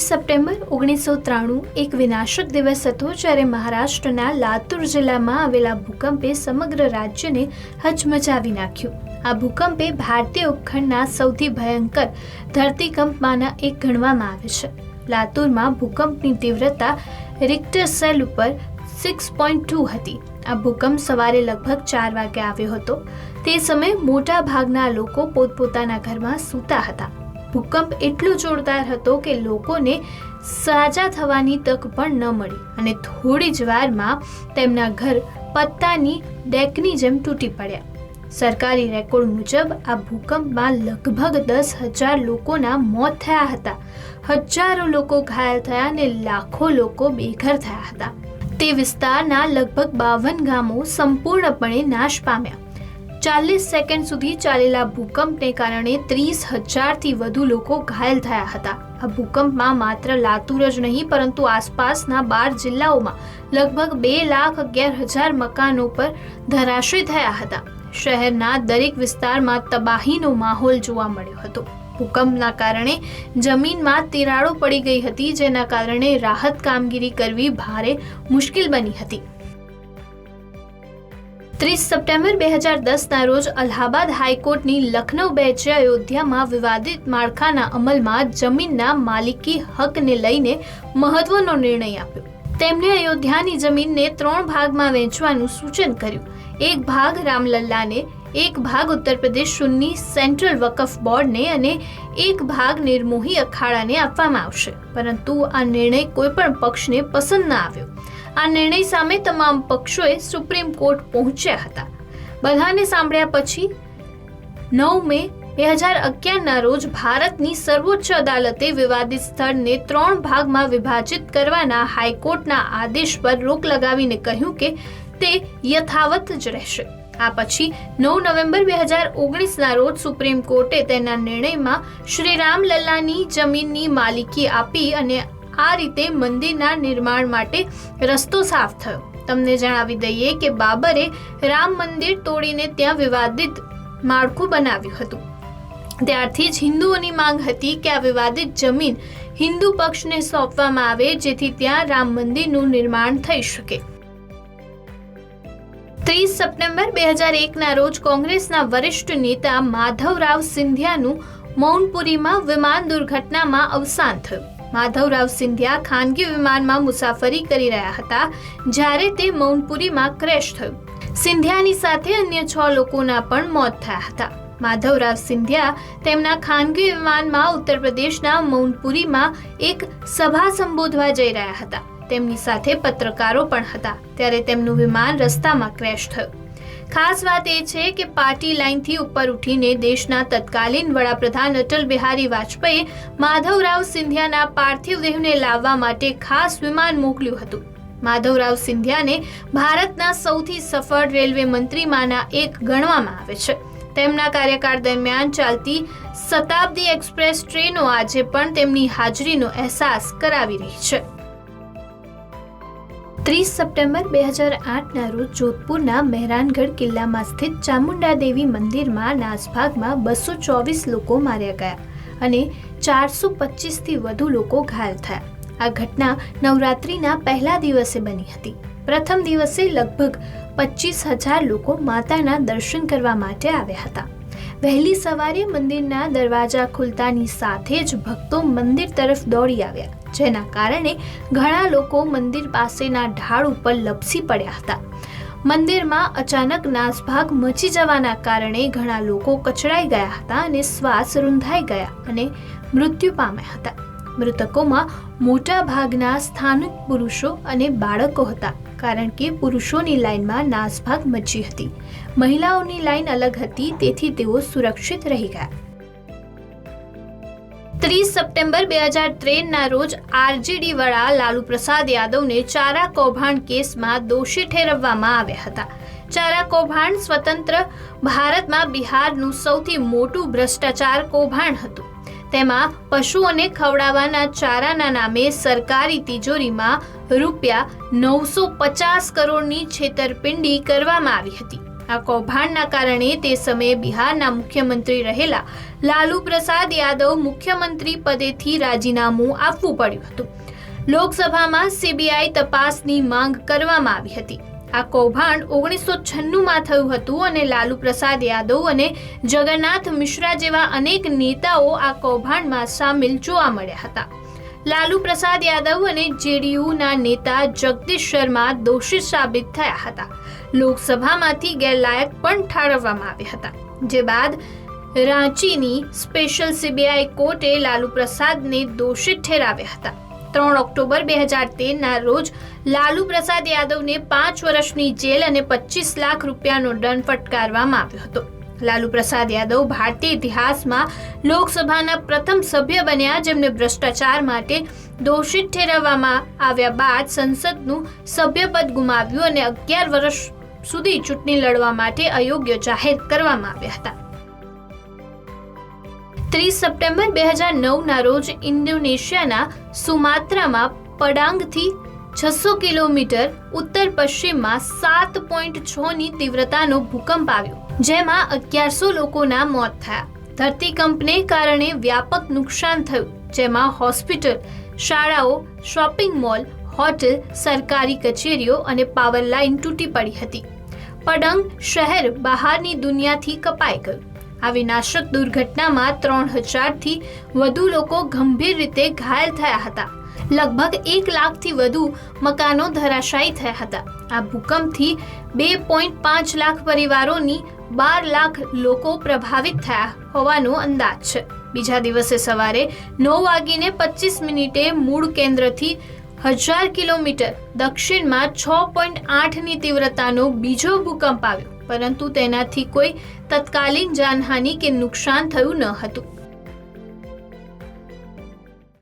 ત્રીસ સપ્ટેમ્બર ઓગણીસો ત્રાણું એક વિનાશક દિવસ હતો જ્યારે મહારાષ્ટ્રના લાતુર જિલ્લામાં આવેલા ભૂકંપે સમગ્ર રાજ્યને હચમચાવી નાખ્યું. આ ભૂકંપે ભારતીય ઉપખંડના સૌથી ભયંકર ધરતીકંપમાંના એક ગણવામાં આવે છે. લાતુરમાં ભૂકંપની તીવ્રતા રિક્ટર સેલ ઉપર સિક્સ પોઈન્ટ ટુ હતી. આ ભૂકંપ સવારે લગભગ ચાર વાગે આવ્યો હતો. તે સમયે મોટા ભાગના લોકો પોતપોતાના ઘરમાં સૂતા હતા. ભૂકંપ એટલો જોરદાર હતો કે લોકોને સાજા થવાની તક પણ ન મળી અને થોડી જ વારમાં તેમના ઘર પત્તાની ડેકની જેમ તૂટી પડ્યા. સરકારી રેકોર્ડ મુજબ, આ ભૂકંપમાં લગભગ દસ હજાર લોકોના મોત થયા હતા. હજારો લોકો ઘાયલ થયા અને લાખો લોકો બેઘર થયા હતા. તે વિસ્તારના લગભગ બાવન ગામો સંપૂર્ણપણે નાશ પામ્યા. ચાલીસ સેકન્ડ સુધી ચાલેલા ભૂકંપને કારણે ત્રીસ હજારથી વધુ લોકો ઘાયલ થયા હતા. આ ભૂકંપમાં માત્ર લાતુર જ નહીં, પરંતુ આસપાસના બાર જિલ્લાઓમાં લગભગ બે લાખ અગિયાર હજાર મકાનો પર ધરાશય થયા હતા. શહેરના દરેક વિસ્તારમાં તબાહીનો માહોલ જોવા મળ્યો હતો. ભૂકંપના કારણે જમીનમાં તિરાડો પડી ગઈ હતી, જેના કારણે રાહત કામગીરી કરવી ભારે મુશ્કેલ બની હતી. ત્રીસ સપ્ટેમ્બર બે હજાર દસના રોજ અલ્હાબાદ હાઈકોર્ટની લખનૌ બેચે અયોધ્યામાં વિવાદિત માળખાના અમલમાં જમીનના માલિકી હકને લઈને મહત્વનો નિર્ણય આપ્યો. તેમણે અયોધ્યાની જમીનને ત્રણ ભાગમાં વહેંચવાનું સૂચન કર્યું. એક ભાગ રામલલ્લાને, એક ભાગ ઉત્તર પ્રદેશ સુન્ની સેન્ટ્રલ વકફ બોર્ડને અને એક ભાગ નિર્મોહી અખાડાને આપવામાં આવશે. પરંતુ આ નિર્ણય કોઈપણ પક્ષને પસંદ ન આવ્યો. આ નિર્ણય સામે તમામ પક્ષોએ સુપ્રીમ કોર્ટ પહોંચ્યા હતા. બધાને સાંભળ્યા પછી નવ મે બે હજાર અગિયારના રોજ ભારતની સર્વોચ્ચ અદાલતે વિવાદિત સ્થળને ત્રણ ભાગમાં વિભાજિત કરવાના હાઈકોર્ટના આદેશ પર રોક લગાવીને કહ્યું કે તે યથાવત જ રહેશે. આ પછી નવ નવેમ્બર બે હજાર ઓગણીસના રોજ સુપ્રીમ કોર્ટે તેના નિર્ણયમાં શ્રી લલ્લાની જમીનની માલિકી આપી અને આ રીતે મંદિરના નિર્માણ માટે રસ્તો સાફ થયો. તમને જણાવી દઈએ કે બાબરે રામ મંદિર તોડીને ત્યાં વિવાદિત માળખું બનાવ્યું હતું. ત્યારથી જ હિન્દુઓની માંગ હતી કે આ વિવાદિત જમીન હિન્દુ પક્ષને સોંપવામાં આવે, જેથી ત્યાં રામ મંદિરનું નિર્માણ થઈ શકે. ત્રીસ સપ્ટેમ્બર બે હજાર એકના રોજ કોંગ્રેસના વરિષ્ઠ નેતા માધવરાવ સિંધિયાનું મૌનપુરીમાં વિમાન દુર્ઘટનામાં અવસાન થયું. માધવરાવ સિંધિયા ખાનગી વિમાનમાં મુસાફરી કરી રહ્યા હતા, જ્યારે તે મૌનપુરીમાં ક્રેશ થયું. સિંધિયાની સાથે અન્ય છ લોકોના પણ મોત થયા હતા. માધવરાવ સિંધિયા તેમના ખાનગી વિમાનમાં ઉત્તર પ્રદેશના મૌનપુરીમાં એક સભા સંબોધવા જઈ રહ્યા હતા. તેમની સાથે પત્રકારો પણ હતા, ત્યારે તેમનું વિમાન રસ્તામાં ક્રેશ થયું. ખાસ વાત એ છે કે પાર્ટી લાઇનથી ઉપર ઉઠીને દેશના તત્કાલીન વડાપ્રધાન અટલ બિહારી વાજપેયી માધવરાવ સિંધિયાના પાર્થિવ દેહને લાવવા માટે ખાસ વિમાન મોકલ્યું હતું. માધવરાવ સિંધિયાને ભારતના સૌથી સફળ રેલવે મંત્રીમાંના એક ગણવામાં આવે છે. તેમના કાર્યકાળ દરમિયાન ચાલતી શતાબ્દી એક્સપ્રેસ ટ્રેનો આજે પણ તેમની હાજરીનો અહેસાસ કરાવી રહી છે. ત્રીસ સપ્ટેમ્બર બે હજાર આઠના રોજ જોધપુરના મહેરાનગઢ કિલ્લામાં સ્થિત ચામુંડા દેવી મંદિરમાં નાસભાગમાં બસો ચોવીસ લોકો માર્યા ગયા અને ચારસો પચીસથી વધુ લોકો ઘાયલ થયા. આ ઘટના નવરાત્રિના પહેલા દિવસે બની હતી. પ્રથમ દિવસે લગભગ પચીસ હજાર લોકો માતાના દર્શન કરવા માટે આવ્યા હતા. વહેલી સવારે મંદિરના દરવાજા ખુલતાની સાથે જ ભક્તો મંદિર તરફ દોડી આવ્યા. જેના કારણે ઘણા લોકો મંદિર પાસેના ઢાળ ઉપર લપસી પડ્યા હતા. મંદિરમાં અચાનક નાસભાગ મચી જવાના કારણે ઘણા લોકો કચડાઈ ગયા હતા અને શ્વાસ રૂંધાઈ ગયા અને મૃત્યુ પામ્યા હતા. મૃતકોમાં મોટા ભાગના સ્થાનિક પુરુષો અને બાળકો હતા, કારણ કે પુરુષોની લાઇનમાં નાસભાગ મચી હતી. મહિલાઓની લાઇન અલગ હતી, તેથી તેઓ સુરક્ષિત રહી ગયા. ત્રીસ સપ્ટેમ્બર બે હજાર ત્રેનના રોજ આરજેડી વડા લાલુ પ્રસાદ યાદવને ચારા કૌભાંડ કેસમાં દોષી ઠેરવવામાં આવ્યા હતા. ચારા કૌભાંડ સ્વતંત્ર ભારતમાં બિહારનું સૌથી મોટું ભ્રષ્ટાચાર કૌભાંડ હતું. તેમાં પશુઓને ખવડાવવાના ચારાના નામે સરકારી તિજોરીમાં રૂપિયા નવસો પચાસ કરોડની છેતરપિંડી કરવામાં આવી હતી. આ કૌભાંડના કારણે તે સમયે બિહારના મુખ્યમંત્રી રહેલા લાલુ પ્રસાદ યાદવ મુખ્યમંત્રી પદેથી રાજીનામું આપવું પડ્યું હતું. લોકસભામાં સીબીઆઈ તપાસની માંગ કરવામાં આવી હતી. આ કૌભાંડ ઓગણીસો છન્નુંમાં થયું હતું અને લાલુ પ્રસાદ યાદવ અને જગન્નાથ મિશ્રા જેવા અનેક નેતાઓ આ કૌભાંડમાં સામેલ જોવા મળ્યા હતા. લાલુ પ્રસાદ યાદવ અને જેડીયુના નેતા જગદીશ શર્મા દોષિત સાબિત થયા હતા. લોકસભામાંથી ગેરલાયક પણ ઠારવવામાં આવ્યા હતા. જે બાદ રાંચીની સ્પેશિયલ સીબીઆઈ કોર્ટે લાલુ પ્રસાદને દોષિત ઠેરાવ્યા હતા. ત્રણ ઓક્ટોબર બે હજાર તેરના રોજ લાલુ પ્રસાદ યાદવને પાંચ વર્ષની જેલ અને પચીસ લાખ રૂપિયાનો દંડ ફટકારવામાં આવ્યો હતો. લાલુ પ્રસાદ યાદવ ભારતીય ઇતિહાસમાં લોકસભાના પ્રથમ સભ્ય બન્યા જેમને ભ્રષ્ટાચાર માટે દોષિત ઠેરવવામાં આવ્યા બાદ સંસદનું સભ્યપદ ગુમાવ્યું અને અગિયાર વર્ષ સુધી ચૂંટણી લડવા માટે અયોગ્ય જાહેર કરવામાં આવ્યા હતા. ત્રીસ સપ્ટેમ્બર બે હજાર નવના રોજ ઇન્ડોનેશિયાના સુમાત્રામાં પડાંગથી છસો કિલોમીટર ઉત્તર પશ્ચિમમાં સાત પોઈન્ટ છની તીવ્રતાનો ભૂકંપ આવ્યો, જેમાં અગિયારસો લોકોના મોત થયા. ધરતીકંપને કારણે વ્યાપક નુકસાન થયું, જેમાં હોસ્પિટલ, શાળાઓ, શોપિંગ મોલ હોટેલ, સરકારી કચેરીઓ અને પાવર લાઇન તૂટી પડી હતી. પડંગ શહેર બહારની દુનિયાથી કપાઈ ગયું. આ વિનાશક દુર્ઘટનામાં ત્રણ હજારથી વધુ લોકો ગંભીર રીતે ઘાયલ થયા હતા. લગભગ એક લાખથી વધુ મકાનો ધરાશાયી થયા હતા. આ ભૂકંપથી બે પોઈન્ટ પાંચ લાખ પરિવારોની બાર લાખ લોકો પ્રભાવિત થયા હોવાનો અંદાજ છે. બીજા દિવસે સવારે નવ વાગીને પચીસ મિનિટે મૂળ કેન્દ્રથી હજાર કિલોમીટર દક્ષિણમાં છ પોઈન્ટ આઠની તીવ્રતાનો બીજો ભૂકંપ આવ્યો, પરંતુ તેનાથી કોઈ તત્કાલીન જાનહાનિ કે નુકસાન થયું ન હતું.